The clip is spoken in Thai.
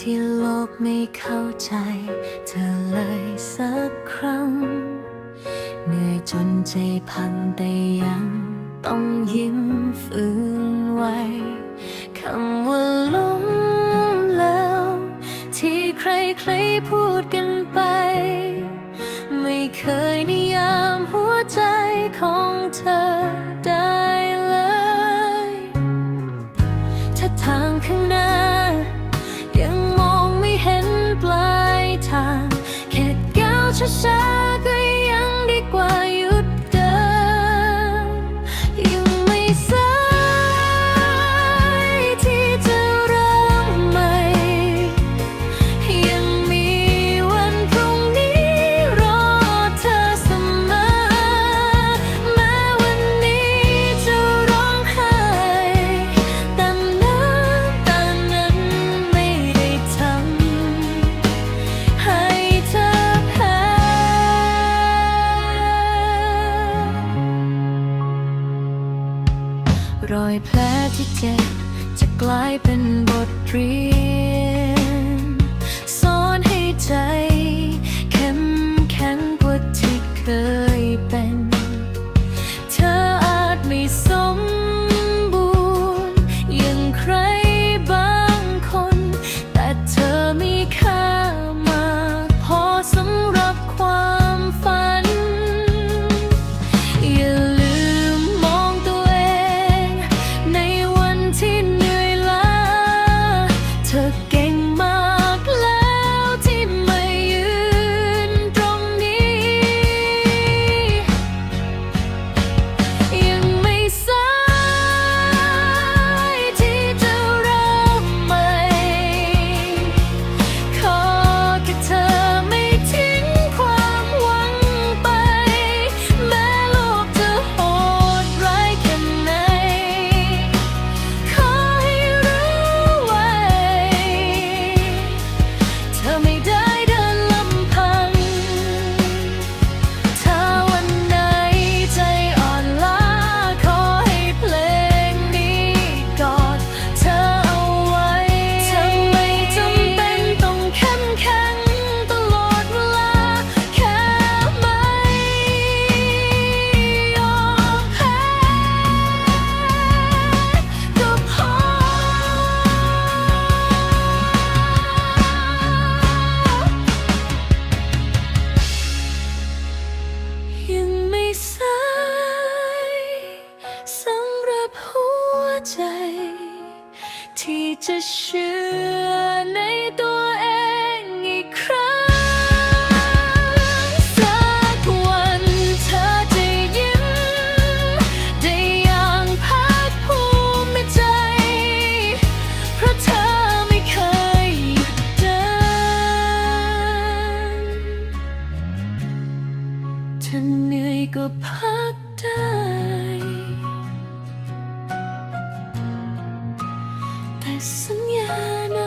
ที่โลกไม่เข้าใจ เธอเลยสักครั้ง เหนื่อยจนใจพังแต่ยัง ต้องยิ้มฝืนไว้คำว่าล้มแล้ว ที่ใครๆพูดกันไป ไม่เคยนิยามหัวใจของเธอ yourself. รอยแผลที่เจ็บจะกลายเป็นบทเรียน ชื่อในตัวเองอีกครั้ง สักวันเธอจะยิ้ม ได้อย่างภาคภูมิใจ เพราะเธอไม่เคยหยุดเถ้าเหนื่อยก็พักได้ sana